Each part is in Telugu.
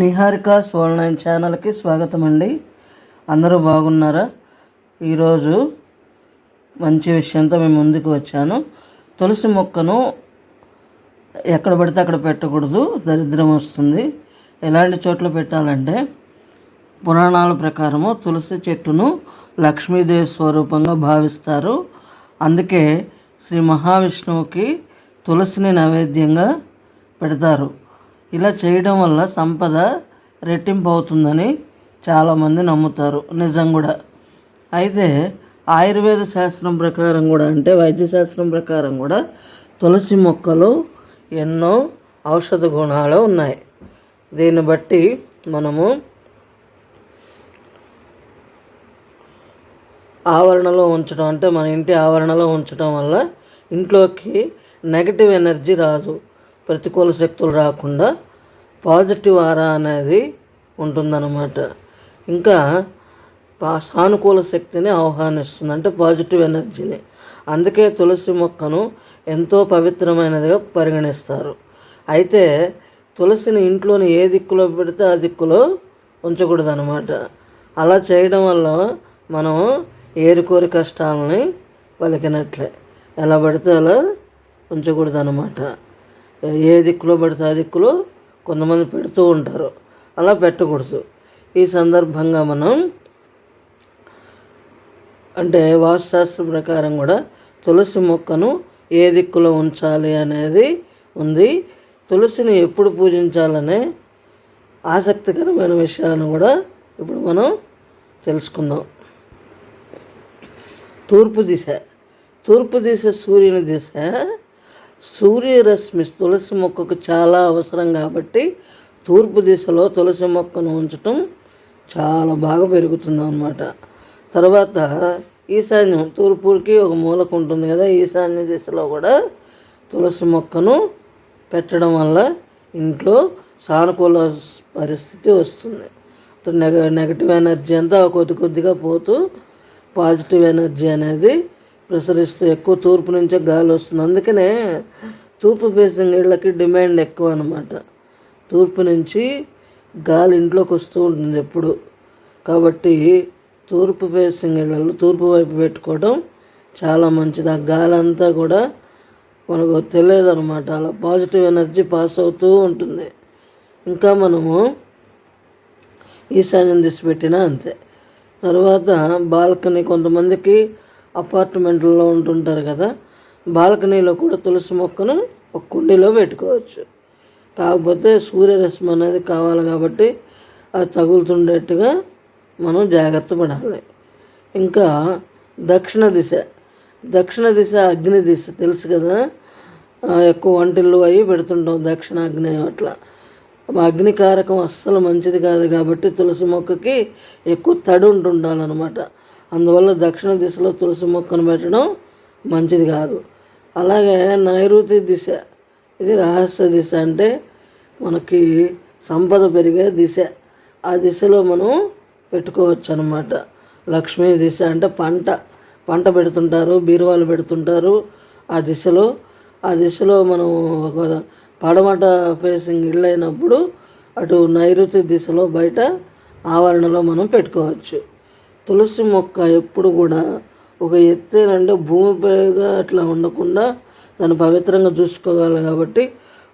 నిహారిక సోల్ నైన్ ఛానల్కి స్వాగతం అండి అందరూ బాగున్నారా? ఈరోజు మంచి విషయంతో మేము ముందుకు వచ్చాను. తులసి మొక్కను ఎక్కడ పడితే అక్కడ పెట్టకూడదు. దరిద్రం వస్తుంది. ఎలాంటి చోట్ల పెట్టాలంటే పురాణాల ప్రకారము తులసి చెట్టును లక్ష్మీదేవి స్వరూపంగా భావిస్తారు. అందుకే శ్రీ మహావిష్ణువుకి తులసిని నైవేద్యంగా పెడతారు. ఇలా చేయడం వల్ల సంపద రెట్టింపు అవుతుందని చాలామంది నమ్ముతారు నిజం కూడా. అయితే ఆయుర్వేద శాస్త్రం ప్రకారం కూడా అంటే వైద్యశాస్త్రం ప్రకారం కూడా తులసి మొక్కలు ఎన్నో ఔషధ గుణాలు ఉన్నాయి. దీన్ని బట్టి మనము ఆవరణలో ఉంచడం అంటే మన ఇంటి ఆవరణలో ఉంచడం వల్ల ఇంట్లోకి నెగటివ్ ఎనర్జీ రాదు. ప్రతికూల శక్తులు రాకుండా పాజిటివ్ ఆరా అనేది ఉంటుందన్నమాట. ఇంకా పా- సానుకూల శక్తిని ఆహ్వానిస్తుంది. అంటే పాజిటివ్ ఎనర్జీని. అందుకే తులసి మొక్కను ఎంతో పవిత్రమైనదిగా పరిగణిస్తారు. అయితే తులసిని ఇంట్లోని ఏ దిక్కులో పెడితే ఆ దిక్కులో ఉంచకూడదు అనమాట అలా చేయడం వల్ల మనం ఏరుకోరి కష్టాలని పలికినట్లే. ఎలా పడితే అలా ఉంచకూడదు అనమాట ఏ దిక్కులో పడితే ఆ దిక్కులో కొంతమంది పెడుతూ ఉంటారు. అలా పెట్టకూడదు. ఈ సందర్భంగా మనం అంటే వాస్తుశాస్త్రం ప్రకారం కూడా తులసి మొక్కను ఏ దిక్కులో ఉంచాలి అనేది ఉంది. తులసిని ఎప్పుడు పూజించాలనే ఆసక్తికరమైన విషయాలను కూడా ఇప్పుడు మనం తెలుసుకుందాం. తూర్పు దిశ. తూర్పు దిశ సూర్యుని దిశ సూర్యరశ్మి తులసి మొక్కకు చాలా అవసరం కాబట్టి తూర్పు దిశలో తులసి మొక్కను ఉంచటం చాలా బాగా పెరుగుతుంది అన్నమాట తర్వాత ఈశాన్యం తూర్పుకి ఒక మూలకు ఉంటుంది కదా ఈశాన్య దిశలో కూడా తులసి మొక్కను పెట్టడం వల్ల ఇంట్లో సానుకూల పరిస్థితి వస్తుంది. నెగ నెగటివ్ ఎనర్జీ అంతా కొద్ది కొద్దిగా పోతూ పాజిటివ్ ఎనర్జీ అనేది ప్రసరిస్తూ ఎక్కువ తూర్పు నుంచే గాలి వస్తుంది. అందుకనే తూర్పు ఫేసింగ్ ఇళ్ళకి డిమాండ్ ఎక్కువ అనమాట తూర్పు నుంచి గాలి ఇంట్లోకి వస్తూ ఉంటుంది ఎప్పుడు. కాబట్టి తూర్పు ఫేసింగ్ ఇళ్ళలో తూర్పు వైపు పెట్టుకోవడం చాలా మంచిది. ఆ గాలి అంతా కూడా మనకు తెలియదు అనమాట అలా పాజిటివ్ ఎనర్జీ పాస్ అవుతూ ఉంటుంది. ఇంకా మనము ఈశాన్యం తీసి పెట్టినా అంతే. తర్వాత బాల్కనీ కొంతమందికి అపార్ట్మెంట్లలో ఉంటుంటారు కదా బాల్కనీలో కూడా తులసి మొక్కను ఒక కుండీలో పెట్టుకోవచ్చు. కాకపోతే సూర్యరశ్మి అనేది కావాలి కాబట్టి అది తగులుతుండేట్టుగా మనం జాగ్రత్త పడాలి. ఇంకా దక్షిణ దిశ. దక్షిణ దిశ అగ్ని దిశ తెలుసు కదా ఎక్కువ వంటిల్లు అవి పెడుతుంటాం దక్షిణ అగ్ని అట్లా అగ్నికారకం అస్సలు మంచిది కాదు కాబట్టి తులసి మొక్కకి ఎక్కువ తడి ఉంటుండాలన్నమాట. అందువల్ల దక్షిణ దిశలో తులసి మొక్కను పెట్టడం మంచిది కాదు. అలాగే నైరుతి దిశ ఇది రహస్య దిశ అంటే మనకి సంపద పెరిగే దిశ. ఆ దిశలో మనం పెట్టుకోవచ్చు అనమాట లక్ష్మీ దిశ అంటే పంట. పంట పెడుతుంటారు బీరువాలు పెడుతుంటారు ఆ దిశలో. ఆ దిశలో మనం ఒక పడమట ఫేసింగ్ ఇళ్ళు అయినప్పుడు అటు నైరుతి దిశలో బయట ఆవరణలో మనం పెట్టుకోవచ్చు. తులసి మొక్క ఎప్పుడు కూడా ఒక ఎత్తేనంటే భూమిపైగా అట్లా ఉండకుండా దాన్ని పవిత్రంగా చూసుకోగలరు కాబట్టి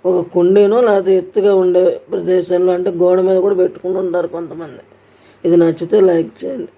ఒక కుండీనో లేకపోతే ఎత్తుగా ఉండే ప్రదేశాల్లో అంటే గోడ మీద కూడా పెట్టుకుని ఉంటారు కొంతమంది. ఇది నచ్చితే లైక్ చేయండి.